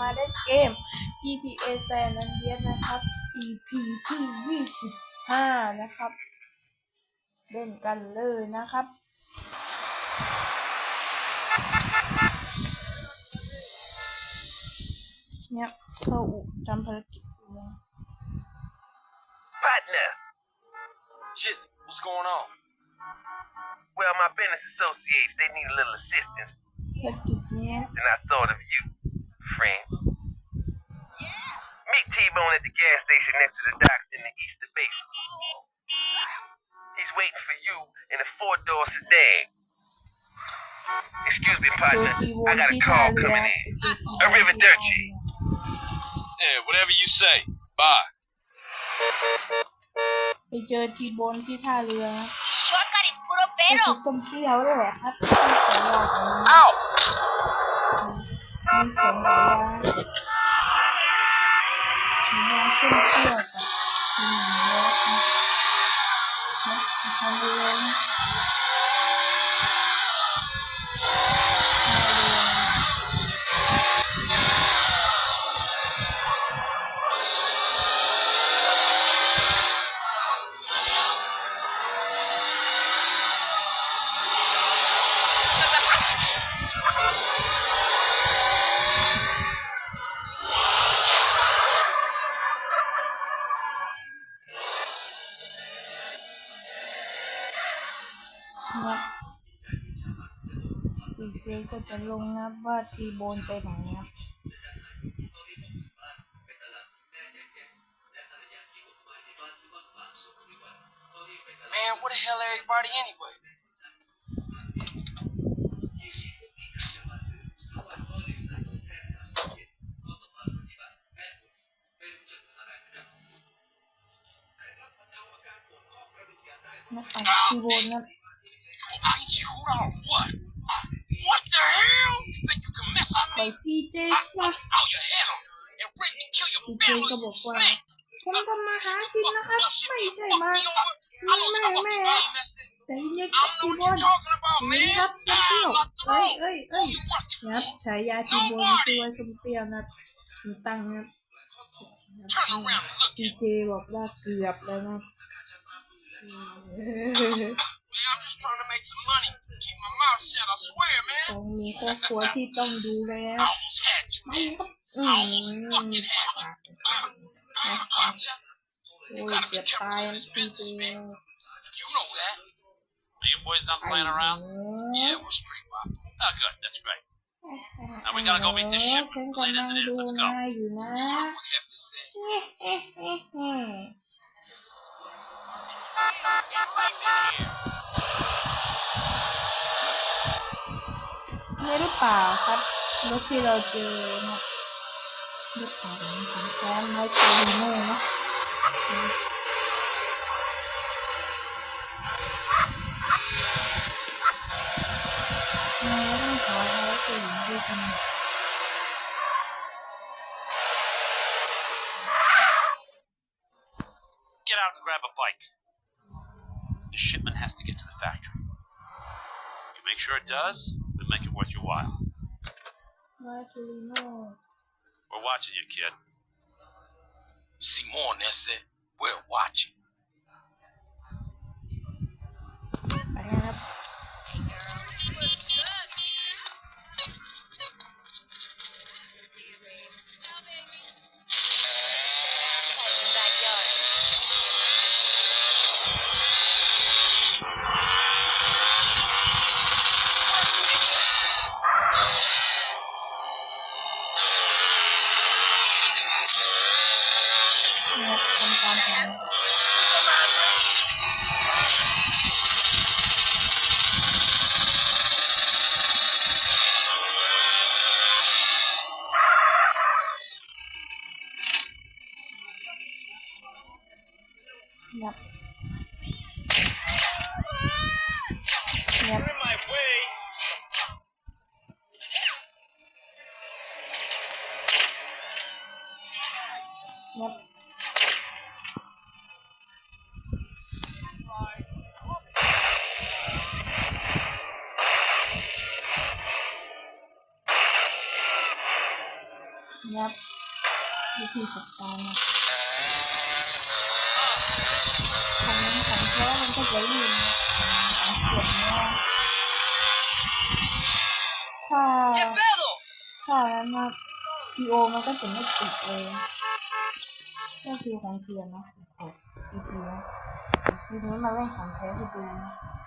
มาได้เกม GTA San Andreas นะครับ EP ที่ 25 นะครับ เล่นกันเลยนะครับ เนี่ยเข้าอุทำภารกิจอยู่นะ Partner. Jizzy, what's going on? Well, my business associates, they need a little assistance. ภารกิจเนี้ย And I thought of you, T-Bone at the gas station next to the docks in the Easter Basin. He's waiting for you in a four-door sedan. Excuse me, ตัว partner. ทีว I น got ที่ a ท่า call เรือ coming in. ตัวทีว Arrivederci. Yeah, whatever you say. Bye. ไปเจอทีโบนที่ท่าเรือนะ Shwakaris puro ไอ้ pero. ส้มเปรี้ยวเลยแหละครับที่ขายยาของมัน Ow! มีเสียงขายยามียาส้มเปรี้ยวกับมีหมูแล้วนะนะทาง เรือนะทา ก็จะลงนะว่าทีโบนไปไหนนะ Man, where the hell everybody anyway? Nó phải keyboard nó I need you hold on. What? What the hell? Think you can mess on me? Bởi CJ I sao throw your ไปซีเจค่ะซีเจก็บอกว่าผมทำมาหากินนะครับ ไม่ใช่มาไม่ไม่ไม่แต่ย็นกับจีบอลนี่ครับจะเที่ยวเอ้ยเอ้ยเอ้ยครับฉายาจีบอลตัวสมเปรียวนะตั้งนะซีเจบอกว่าเกือบแล้วนะ Keep my mouth shut, I swear, ต้ man. องมีครอบครัวที่ต้องดูแล I almost had you, ไม่ man. ครับอื I ม almost fucking had you. Uh, gotcha. โอ้ยเกือบตายแล้วซีเจ You know that. Are you boys done playing around? Yeah, we're straight by. Oh, good. That's great. Now we gotta go meet this ship. ฉัน Late กำลั as ง it is, ดู let's นา go. ยอยู่นะ What have to say? ไม่หรือเ ปล่าครับรถที่เราเจอนะรถของของแซมไมโครโน่นะทำไมต้องขอให้ผู้หญิงด้วยกัน Get out and grab a bike. The shipment has to get to the factory. You make sure it does, we make it worth your while. ไมโครโน่ We're watching you, kid. Simone, that's it. We're watching. นะครับวิธีจัดการนะของของแท้มันก็จะยืนของขวดเนี่ยถ้าถ้านั้นนะทีโอมันก็จะไม่ติดเลยนี่คือของเทียนนะโอ้อีกทีนะอีกทีนี้มาเล่นของแท้ให้ดูนะ July.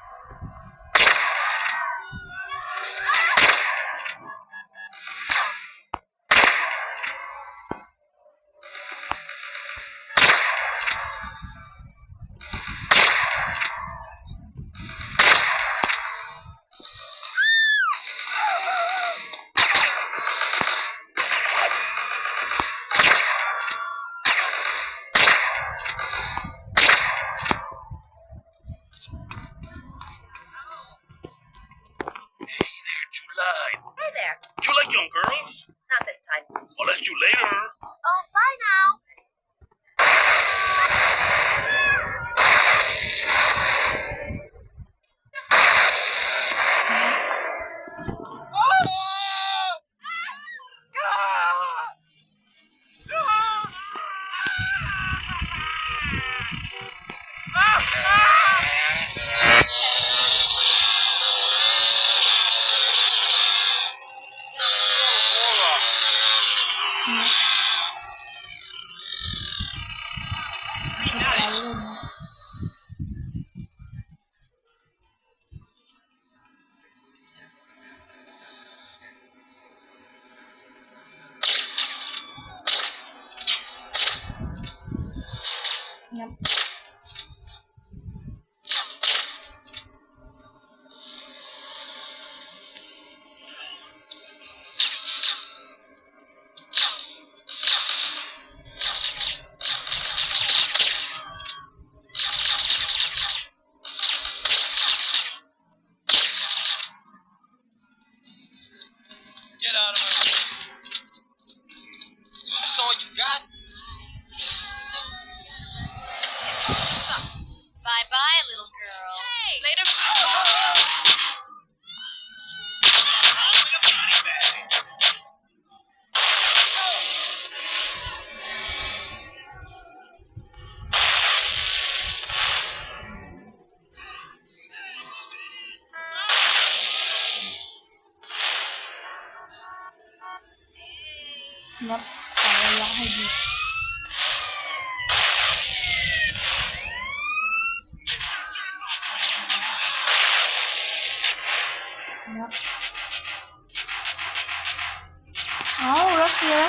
Later.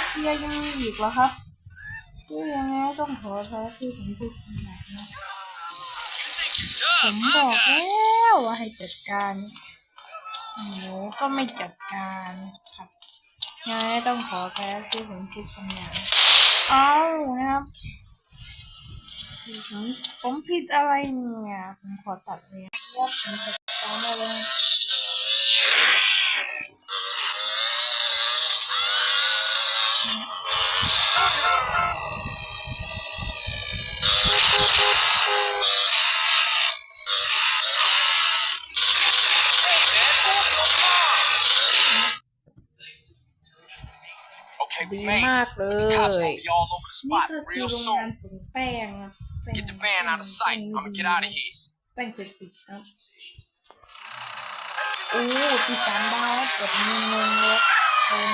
เซียรัสเซียยังมีอีกเหรอครับก็ยังไงต้องขอแพ้ที่ผมพูดขนาดนี้ผมบอกแล้วว่าให้จัดการหนูก็ไม่จัดการครับยังไงต้องขอแพ้ที่ผมพูดขนาดนี้เอานะครับผมผมผิดอะไรเนี่ย ผมขอตัดเลยครับผมจัดการได้เลย ดี we made มา it. กเล Cops ย gonna be all over the นี่ spot ก็คือ real โรงงาน soon. สุนแป้งนะแป้ง Get the van out of sight. แป้ง I'ma get out of here. แป้งเสร็จปิดครับโอ้ปีสามดาวเกิดมีงงเลยคน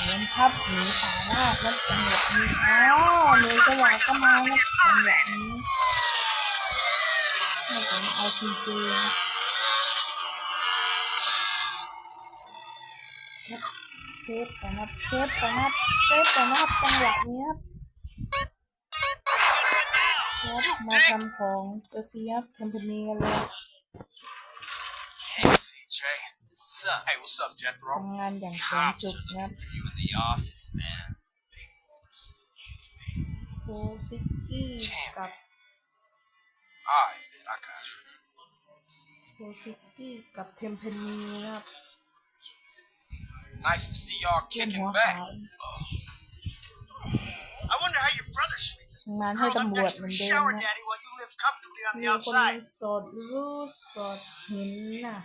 เหมือนครับหนีป่ามากแล้วจังหวะนี้อ๋อหน่วยสวาก็มาแล้วจังหวะนี้ให้ผมเอาทีเจนะเซ ฟก่อนนะเซฟก่อนนะเซฟก่อนนะครับจังหวะนี้ครับครับมาทำของตัวซีครับเทมเพนีกันเลย Hey, CJ. What's up? Hey, what's up, Jethro? ทำงานอย่างแสน Cops สุด are นะครับ looking for you in the office, man. โคซิกี้กับ Alright, man, I got you. โคซิกี้กับเทมเพนีนะครับ Nice to see y'all เพื่อนหั kicking ว back. ขาว I wonder how your brother's sleeping. ทำงานให้ Curled up ตำรวจ next เห to มือน his เดิม shower นะ daddy while you live comfortably on มี the คน outside. สอดรู้สอดเห็นน่ะ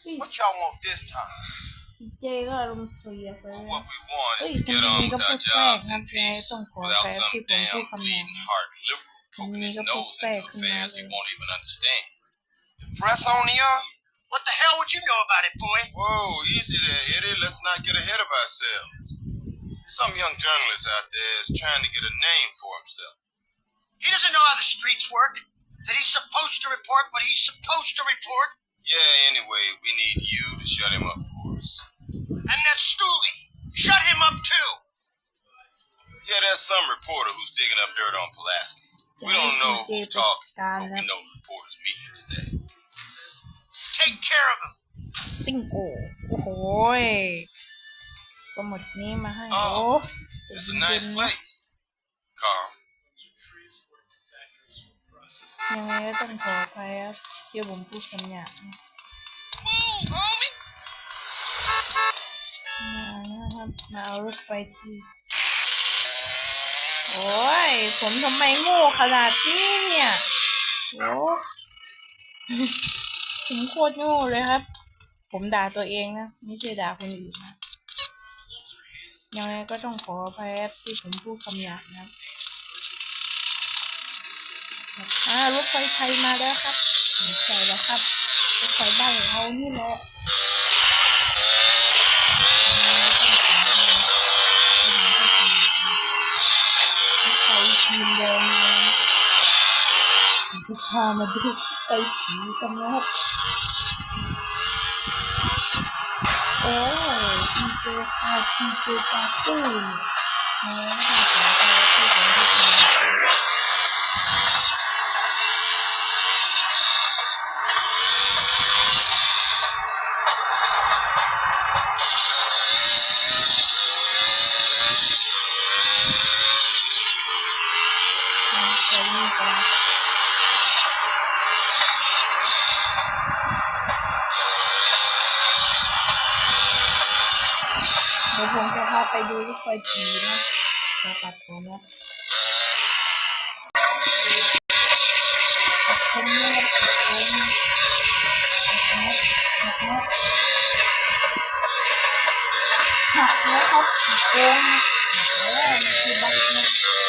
พี่ What y'all want this time? ทีเจก็อารมณ์เสียไป Well, เลย what we want Hey, is to get can on you with go our put jobs flag in up there? peace Don't call without that some people damn who come bleeding in. heart liberal poking you his go put nose flag into in affairs he there. won't even understand. Press on the young? What the hell would you know about it, boy? Whoa, easy there, Eddie. Let's not get ahead of ourselves. Some young journalist out there is trying to get a name for himself. He doesn't know how the streets work. That he's supposed to report what he's supposed to report. Yeah, anyway, we need you to shut him up for us. And that Stooley. Shut him up too. Yeah, there's some reporter who's digging up dirt on Pulaski. We don't know who's talking, but we know the reporter's meeting today. Take care of him. ซิงโก้โอ้โหยสมุดนี้มาให้อ๋โอ้อ It's a nice place. Carl. ยังไงก็ต้องขออภัยครับเดี๋ยวผมพูดคำหยาบนะ Move, homie. มานะครับ มาเอารถไฟที่โอ้ย ผมทำไมโง่ขนาดนี้เนี่ยโอ้ ผมโคตรโง่เลยครับ ผมด่าตัวเองนะ ไม่ใช่ด่าคนอื่นนะยังไงก็ต้องขออภัยที่ผมพูดคำหยาบนะครับอ่ารถไฟไทยมาแล้วครับใช่แล้วครับรถไฟบ้านเรานี่แหละ พามาดูไฟผีกันนะครับโอ้ยทีเจคาทีเจคาสู้นะไม่ต้องสนใจที่ผมจะ ไปดูรถไฟผีนะจะตัดผมนะตัดผมนะครับตัดผมหักนะหักนะครับหักโค้งหักแล้วมันคือบักนะ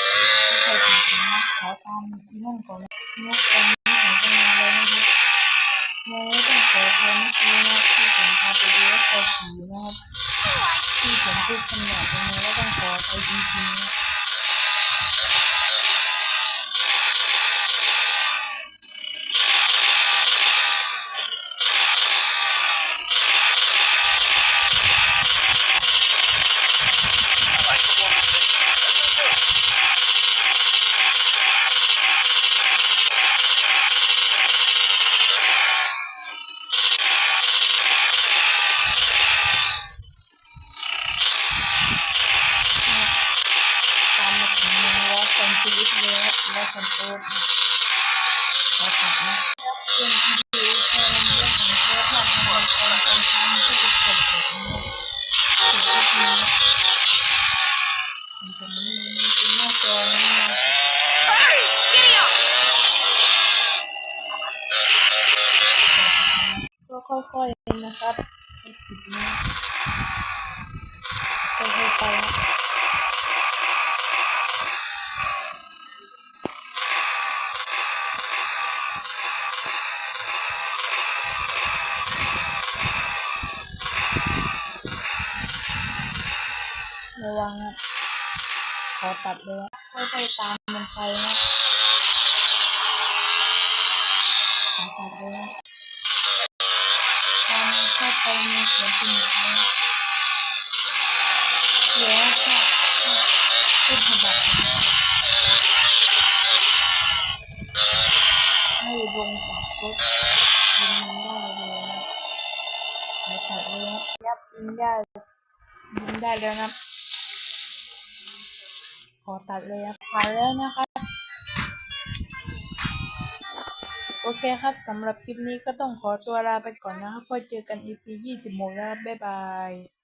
ค่อยๆนะครับ วังนะขอตัดเลยค่อยๆตามมันไปนะขอตัดเลยตามเข้าไปในสวนสนุกนะเสียค่ะเป็นฉบับนะให้ลงจากรถยิงมันได้เลยนะขอตัดเลยยับยิงได้ยิงได้แล้วนะ อตัดเลยนะผ่านแล้วนะคะโอเคครับสำหรับคลิปนี้ก็ต้องขอตัวลาไปก่อนนะครับพอเจอกัน EP 26แล้วบ๊ายบาย